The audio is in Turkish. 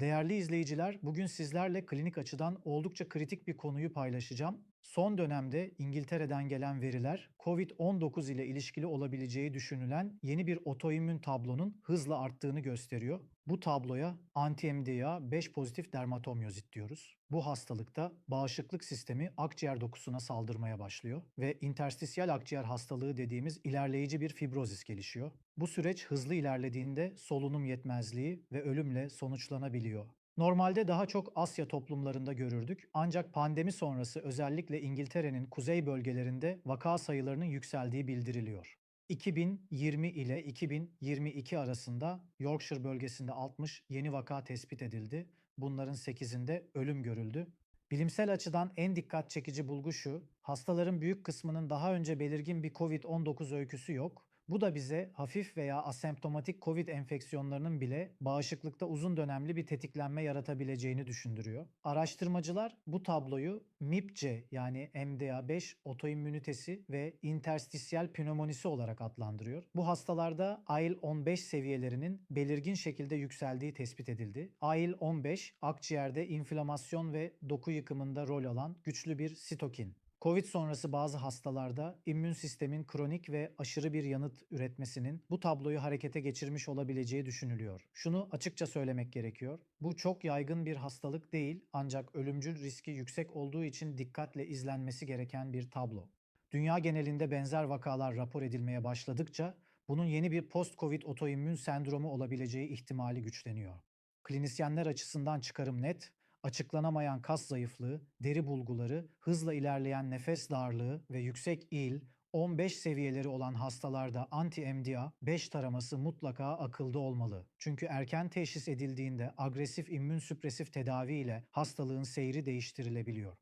Değerli izleyiciler, bugün sizlerle klinik açıdan oldukça kritik bir konuyu paylaşacağım. Son dönemde İngiltere'den gelen veriler, COVID-19 ile ilişkili olabileceği düşünülen yeni bir otoimmün tablonun hızla arttığını gösteriyor. Bu tabloya anti-MDA 5 pozitif dermatomyozit diyoruz. Bu hastalıkta bağışıklık sistemi akciğer dokusuna saldırmaya başlıyor ve interstisyal akciğer hastalığı dediğimiz ilerleyici bir fibrozis gelişiyor. Bu süreç hızlı ilerlediğinde solunum yetmezliği ve ölümle sonuçlanabiliyor. Normalde daha çok Asya toplumlarında görürdük ancak pandemi sonrası özellikle İngiltere'nin kuzey bölgelerinde vaka sayılarının yükseldiği bildiriliyor. 2020 ile 2022 arasında Yorkshire bölgesinde 60 yeni vaka tespit edildi. Bunların 8'inde ölüm görüldü. Bilimsel açıdan en dikkat çekici bulgu şu, hastaların büyük kısmının daha önce belirgin bir COVID-19 öyküsü yok. Bu da bize hafif veya asemptomatik COVID enfeksiyonlarının bile bağışıklıkta uzun dönemli bir tetiklenme yaratabileceğini düşündürüyor. Araştırmacılar bu tabloyu MIPC yani MDA5 otoimmünitesi ve interstisyal pnömonisi olarak adlandırıyor. Bu hastalarda IL-15 seviyelerinin belirgin şekilde yükseldiği tespit edildi. IL-15 akciğerde inflamasyon ve doku yıkımında rol alan güçlü bir sitokin. Covid sonrası bazı hastalarda immün sistemin kronik ve aşırı bir yanıt üretmesinin bu tabloyu harekete geçirmiş olabileceği düşünülüyor. Şunu açıkça söylemek gerekiyor. Bu çok yaygın bir hastalık değil ancak ölümcül riski yüksek olduğu için dikkatle izlenmesi gereken bir tablo. Dünya genelinde benzer vakalar rapor edilmeye başladıkça bunun yeni bir post-covid otoimmün sendromu olabileceği ihtimali güçleniyor. Klinisyenler açısından çıkarım net, açıklanamayan kas zayıflığı, deri bulguları, hızla ilerleyen nefes darlığı ve yüksek il, 15 seviyeleri olan hastalarda anti-MDA 5 taraması mutlaka akılda olmalı. Çünkü erken teşhis edildiğinde agresif immün süpresif tedavi ile hastalığın seyri değiştirilebiliyor.